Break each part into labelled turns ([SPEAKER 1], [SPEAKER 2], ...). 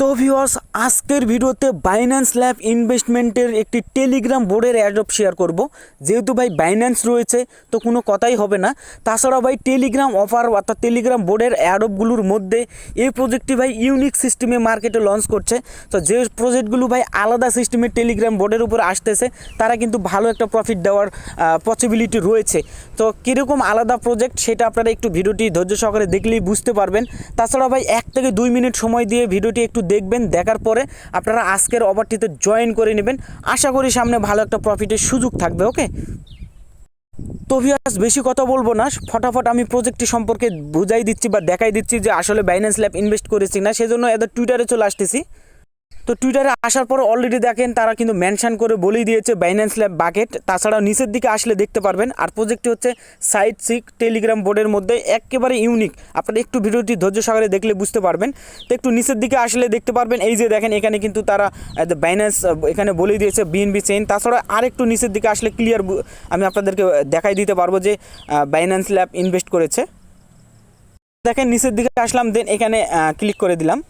[SPEAKER 1] তো ভিউয়ার্স আজকের ভিডিওতে বাইন্যান্স ল্যাব ইনভেস্টমেন্টের একটি টেলিগ্রাম বোর্ডের অ্যাডপ শেয়ার করব। যেহেতু ভাই বাইন্যান্স রয়েছে, তো কোনো কথাই হবে না। তাছাড়া ভাই টেলিগ্রাম অফার অর্থাৎ টেলিগ্রাম বোর্ডের অ্যাডপগুলোর মধ্যে এই প্রজেক্টটি ভাই ইউনিক সিস্টেমে মার্কেটে লঞ্চ করছে। তো যে প্রজেক্টগুলো ভাই আলাদা সিস্টেমে টেলিগ্রাম বোর্ডের উপর আসতেছে, তারা কিন্তু ভালো একটা প্রফিট দেওয়ার পসিবিলিটি রয়েছে। তো কীরকম আলাদা প্রজেক্ট সেটা আপনারা একটু ভিডিওটি ধৈর্য সহকারে দেখলেই বুঝতে পারবেন। তাছাড়া ভাই এক থেকে দুই মিনিট সময় দিয়ে ভিডিওটি একটু দেখবেন, দেখার পরে আপনারা আজকের অফারটিতে জয়েন করে নেবেন। আশা করি সামনে ভালো একটা প্রফিটের সুযোগ থাকবে ওকে তো ভিয়াস বেশি কথা বলব না, ফটাফট আমি প্রজেক্টটি সম্পর্কে বুঝাই দিচ্ছি বা দেখাই দিচ্ছি যে আসলে বাইন্যান্স ল্যাব ইনভেস্ট করেছি না সেজন্য এদের টুইটারে চলে আসতেছি। তো টুইটারে আসার পর অলরেডি দেখেন, তারা কিন্তু মেনশন করে বলেই দিয়েছে বাইন্যান্স ল্যাব বাকেট তাছাড়া নিচের দিকে আসলে দেখতে পারবেন, আর প্রজেক্টটি হচ্ছে সাইট সিক টেলিগ্রাম বোর্ডের মধ্যে একেবারে ইউনিক আপনারা একটু ভিডিওটি ধৈর্য সহকারে দেখলে বুঝতে পারবেন। তো একটু নিচের দিকে আসলে দেখতে পারবেন, এই যে দেখেন, এখানে কিন্তু তারা বাইন্যান্স এখানে বলেই দিয়েছে বিএনবি চেইন তাছাড়া আর একটু নিচের দিকে আসলে ক্লিয়ার আমি আপনাদেরকে দেখাই দিতে পারব যে বাইন্যান্স ল্যাব ইনভেস্ট করেছে। দেখেন, নিচের দিকে আসলাম দেন এখানে ক্লিক করে দিলাম।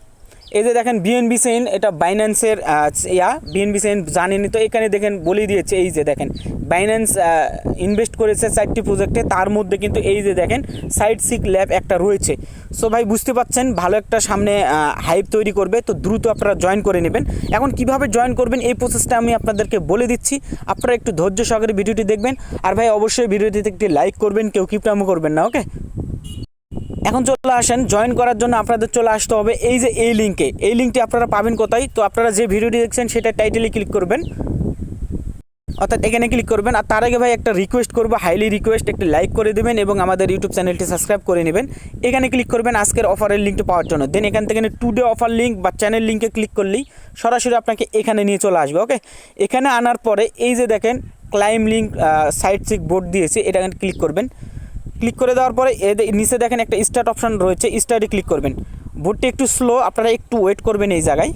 [SPEAKER 1] এই যে দেখেন বিএনবি সেন এটা বাইন্যান্সের ইয়া বিএনবি সেন জানেনি তো, এখানে দেখেন বলেই দিয়েছে, এই যে দেখেন বাইন্যান্স ইনভেস্ট করেছে চারটি প্রজেক্টে তার মধ্যে কিন্তু এই যে দেখেন সাইট সিক ল্যাব একটা রয়েছে। সো ভাই, বুঝতে পাচ্ছেন, ভালো একটা সামনে হাইপ তৈরি করবে, তো দ্রুত আপনারা জয়েন করে নেবেন। এখন কীভাবে জয়েন করবেন, এই প্রসেসটা আমি আপনাদেরকে বলে দিচ্ছি, আপনারা একটু ধৈর্য সহকারে ভিডিওটি দেখবেন, আর ভাই, অবশ্যই ভিডিওটিতে একটি লাইক করবেন, কেউ কিপটামো করবেন না ওকে এখন চলে আসেন জয়েন করার জন্য আপনাদের চলে আসতে হবে এই যে এই লিঙ্কে এই লিঙ্কটি আপনারা পাবেন কোথায়? তো আপনারা যে ভিডিওটি দেখছেন, সেটা টাইটেলে ক্লিক করবেন। অর্থাৎ এখানে ক্লিক করবেন। আর তার আগে ভাই একটা রিকোয়েস্ট করব হাইলি রিকোয়েস্ট একটি লাইক করে দেবেন এবং আমাদের ইউটিউব চ্যানেলটি সাবস্ক্রাইব করে নেবেন। এখানে ক্লিক করবেন আজকের অফারের লিঙ্কটি পাওয়ার জন্য। দেন এখান থেকে টুডে অফার লিঙ্ক বা চ্যানেল লিঙ্কে ক্লিক করলেই সরাসরি আপনাকে এখানে নিয়ে চলে আসবে ওকে এখানে আনার পরে এই যে দেখেন ক্লাইম লিঙ্ক সাইট সিক বোর্ড দিয়েছে, এটা ক্লিক করবেন। ক্লিক করে দেওয়ার পরে নিচে দেখেন একটা স্টার্ট অপশান রয়েছে স্টার্টে ক্লিক করবেন। বোর্ডটি একটু স্লো আপনারা একটু ওয়েট করবেন এই জায়গায়।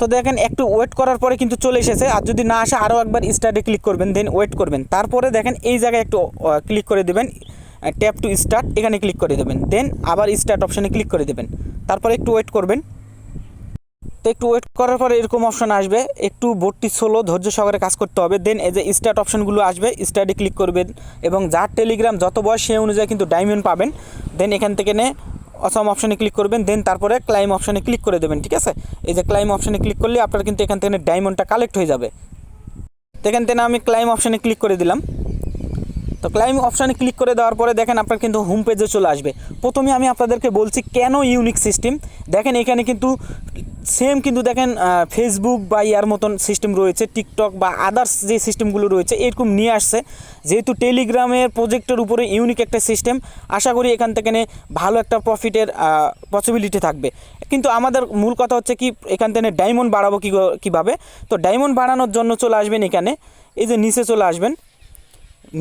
[SPEAKER 1] তো দেখেন, একটু ওয়েট করার পরে কিন্তু চলে এসেছে, আর যদি না আসে, আরও একবার স্টার্টে ক্লিক করবেন দেন ওয়েট করবেন। তারপরে দেখেন, এই জায়গায় একটু ক্লিক করে দেবেন ট্যাপ টু স্টার্ট এখানে ক্লিক করে দেবেন। দেন আবার স্টার্ট অপশানে ক্লিক করে দেবেন। তারপরে একটু ওয়েট করবেন। তো একটু ওয়েট করার পরে এরকম অপশন আসবে। একটু বোর্ডটি স্লো ধৈর্য সহকারে কাজ করতে হবে। দেন এই যে স্টার্ট অপশনগুলো আসবে স্টার্টে ক্লিক করবেন এবং যার টেলিগ্রাম যত বয়স, সেই অনুযায়ী কিন্তু ডায়মন্ড পাবেন। দেন এখান থেকে নে অসম অপশানে ক্লিক করবেন। দেন তারপরে ক্লাইম অপশানে ক্লিক করে দেবেন, ঠিক আছে? এই যে ক্লাইম অপশানে ক্লিক করলে আপনার কিন্তু এখান থেকে ডায়মন্ডটা কালেক্ট হয়ে যাবে। তো এখান থেকে আমি ক্লাইম অপশানে ক্লিক করে দিলাম। তো ক্লাইম অপশানে ক্লিক করে দেওয়ার পরে দেখেন আপনার কিন্তু হোম পেজে চলে আসবে। প্রথমে আমি আপনাদেরকে বলছি, কেন ইউনিক সিস্টেম দেখেন এখানে কিন্তু সেম কিন্তু দেখেন ফেসবুক বা ইয়ার মতন সিস্টেম রয়েছে টিকটক বা আদার্স যে সিস্টেমগুলো রয়েছে, এরকম নিয়ে আসছে। যেহেতু টেলিগ্রামের প্রজেক্টের উপরে ইউনিক একটা সিস্টেম আশা করি এখান থেকে ভালো একটা প্রফিটের পসিবিলিটি থাকবে। কিন্তু আমাদের মূল কথা হচ্ছে কি, এখান থেকে ডায়মন্ড বাড়াবো কী কীভাবে? তো ডায়মন্ড বাড়ানোর জন্য চলে আসবেন এখানে, এই যে নিচে চলে আসবেন।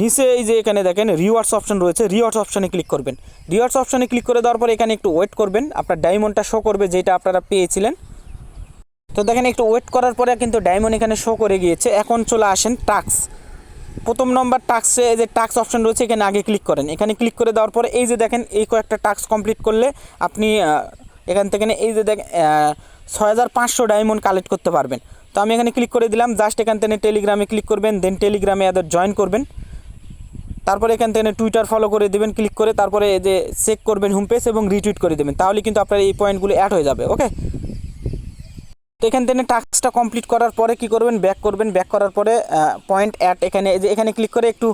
[SPEAKER 1] নিচে এই যে এখানে দেখেন রিওয়ার্ডস অপশন রয়েছে রিওয়ার্ডস অপশানে ক্লিক করবেন। রিওয়ার্ডস অপশানে ক্লিক করে দেওয়ার পর এখানে একটু ওয়েট করবেন, আপনার ডায়মন্ডটা শো করবে যেটা আপনারা পেয়েছিলেন। তো দেখেন একটু ওয়েট করার পরে কিন্তু ডায়মন্ড এখানে শো করে গিয়েছে। এখন চলে আসেন টাক্স প্রথম নম্বর টাক্সে যে টাক্স অপশন রয়েছে, এখানে আগে ক্লিক করেন। এখানে ক্লিক করে দেওয়ার পরে এই যে দেখেন, এই কয়েকটা টাক্স কমপ্লিট করলে আপনি এখান থেকে এই যে দেখেন ছয় হাজার পাঁচশো ডায়মন্ড কালেক্ট করতে পারবেন। তো আমি এখানে ক্লিক করে দিলাম জাস্ট এখান থেকে টেলিগ্রামে ক্লিক করবেন দেন টেলিগ্রামে এদের জয়েন করবেন। তারপরে এখান থেকে টুইটার ফলো করে দেবেন ক্লিক করে তারপরে যে চেক করবেন হোম পেজ এবং রিটুইট করে দেবেন। তাহলে কিন্তু আপনার এই পয়েন্টগুলো অ্যাড হয়ে যাবে ওকে তো এখান থেকে টাস্কটা কমপ্লিট করার পরে কি করবেন? ব্যাক করবেন। ব্যাক করার পরে পয়েন্ট অ্যাড এখানে যে এখানে ক্লিক করে একটু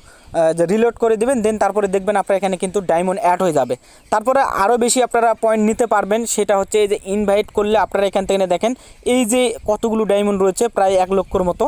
[SPEAKER 1] রিলোড করে দেবেন দেন তারপরে দেখবেন আপনার এখানে কিন্তু ডায়মন্ড অ্যাড হয়ে যাবে। তারপরে আরও বেশি আপনারা পয়েন্ট নিতে পারবেন, সেটা হচ্ছে এই যে ইনভাইট করলে আপনারা এখান থেকে দেখেন, এই যে কতগুলো ডায়মন্ড রয়েছে, প্রায় এক লক্ষর মতো।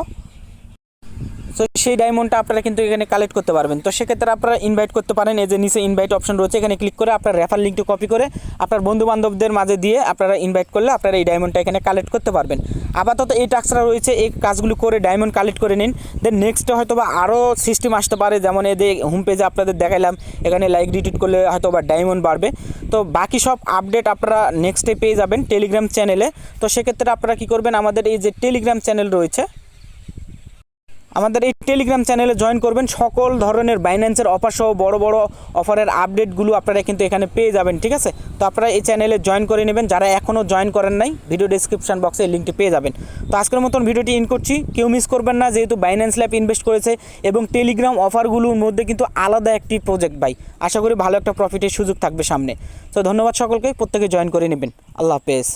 [SPEAKER 1] তো সেই ডায়মন্ডটা আপনারা কিন্তু এখানে কালেক্ট করতে পারবেন। তো সেক্ষেত্রে আপনারা ইনভাইট করতে পারেন, এই যে নিচে ইনভাইট অপশন রয়েছে, এখানে ক্লিক করে আপনার রেফার লিঙ্কটি কপি করে আপনার বন্ধু বান্ধবদের মাঝে দিয়ে আপনারা ইনভাইট করলে আপনারা এই ডায়মন্ডটা এখানে কালেক্ট করতে পারবেন। আপাতত এই টাস্কটা রয়েছে, এই কাজগুলো করে ডায়মন্ড কালেক্ট করে নিন। দেন নেক্সটে হয়তো বা আরও সিস্টেম আসতে পারে, যেমন এদের হোম পেজে আপনাদের দেখাইলাম, এখানে লাইক রিটুইট করলে হয়তো বা ডায়মন্ড বাড়বে। তো বাকি সব আপডেট আপনারা নেক্সটে পেয়ে যাবেন টেলিগ্রাম চ্যানেলে তো সেক্ষেত্রে আপনারা কী করবেন, আমাদের এই যে টেলিগ্রাম চ্যানেল রয়েছে আমাদের এই টেলিগ্রাম চ্যানেলে জয়েন করবেন। সকল ধরনের বাইন্যান্সের অফার সহ বড় বড় অফারের আপডেটগুলো আপনারা কিন্তু এখানে পেয়ে যাবেন, ঠিক আছে? তো আপনারা এই চ্যানেলে জয়েন করে নেবেন। যারা এখনও জয়েন করেন নাই ভিডিও ডিসক্রিপশন বক্সে এই লিঙ্কটি পেয়ে যাবেন। তো আজকের মতন ভিডিওটি ইন করছি। কেউ মিস করবেন না, যেহেতু বাইন্যান্স ল্যাব ইনভেস্ট করেছে এবং টেলিগ্রাম অফারগুলোর মধ্যে কিন্তু আলাদা একটি প্রজেক্ট বাই আশা করি ভালো একটা প্রফিটের সুযোগ থাকবে সামনে। তো ধন্যবাদ সকলকে, প্রত্যেকে জয়েন করে নেবেন। আল্লাহ হাফেজ।